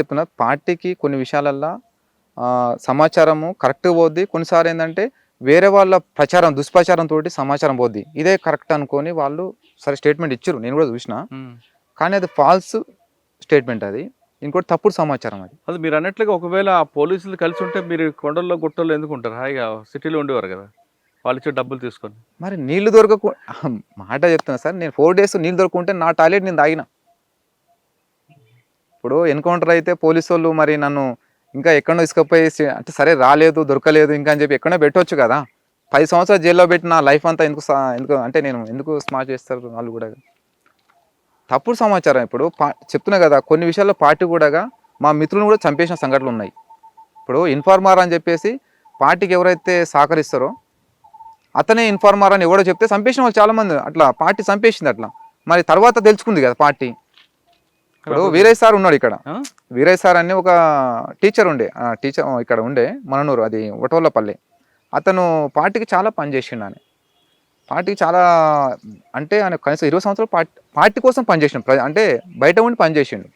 చెప్తున్నా పార్టీకి కొన్ని విషయాలల్లో సమాచారము కరెక్ట్ పోద్ది. కొన్నిసార్లు ఏంటంటే వేరే వాళ్ళ ప్రచారం దుష్ప్రచారం తోటి సమాచారం పోద్ది. ఇదే కరెక్ట్ అనుకొని వాళ్ళు సరే స్టేట్మెంట్ ఇచ్చారు నేను కూడా చూసిన. కానీ అది ఫాల్స్ స్టేట్మెంట్ అది. ఇంకోటి తప్పుడు సమాచారం అది. అది మీరు అన్నట్లుగా ఒకవేళ ఆ పోలీసులు కలిసి ఉంటే మీరు కొండల్లో గుట్టల్లో ఎందుకు ఉంటారు? హాయిగా సిటీలో ఉండేవారు కదా. వాళ్ళు ఇచ్చే డబ్బులు తీసుకొని. మరి నీళ్ళు దొరకకు మాట చెప్తున్నా సార్. నేను ఫోర్ డేస్ నీళ్ళు దొరకకుంటే నా టాయిలెట్ నేను తాగిన. ఇప్పుడు ఎన్కౌంటర్ అయితే పోలీసు వాళ్ళు మరి నన్ను ఇంకా ఎక్కడో ఇసుకపోయి అంటే సరే రాలేదు దొరకలేదు ఇంకా అని చెప్పి ఎక్కడో పెట్టవచ్చు కదా. పది సంవత్సరాలు జైల్లో పెట్టి నా లైఫ్ అంతా ఎందుకు ఎందుకు అంటే నేను ఎందుకు స్మార్ట్ చేస్తారు వాళ్ళు కూడా? తప్పుడు సమాచారం ఇప్పుడు చెప్తున్నా కదా కొన్ని విషయాల్లో పార్టీ కూడా మా మిత్రులను కూడా చంపేసిన సంఘటనలు ఉన్నాయి. ఇప్పుడు ఇన్ఫార్మర్ అని చెప్పేసి పార్టీకి ఎవరైతే సహకరిస్తారో అతనే ఇన్ఫార్మర్ అని ఎవడో చెప్తే చంపేసిన వాళ్ళు చాలామంది అట్లా పార్టీ చంపేసింది అట్లా. మరి తర్వాత తెలుసుకుంది కదా పార్టీ. ఇప్పుడు వీరయ్య సార్ ఉన్నాడు ఇక్కడ? వీరయ్య సార్ అని ఒక టీచర్ ఉండే. ఆ టీచర్ ఇక్కడ ఉండే మననూరు అది ఒటోళ్ళపల్లి అతను పార్టీకి చాలా పనిచేసిండు అని పార్టీకి చాలా అంటే ఆయన కనీసం ఇరవై సంవత్సరాలు పార్టీ పార్టీ కోసం పనిచేసిండు అంటే బయట ఉండి పనిచేసిండు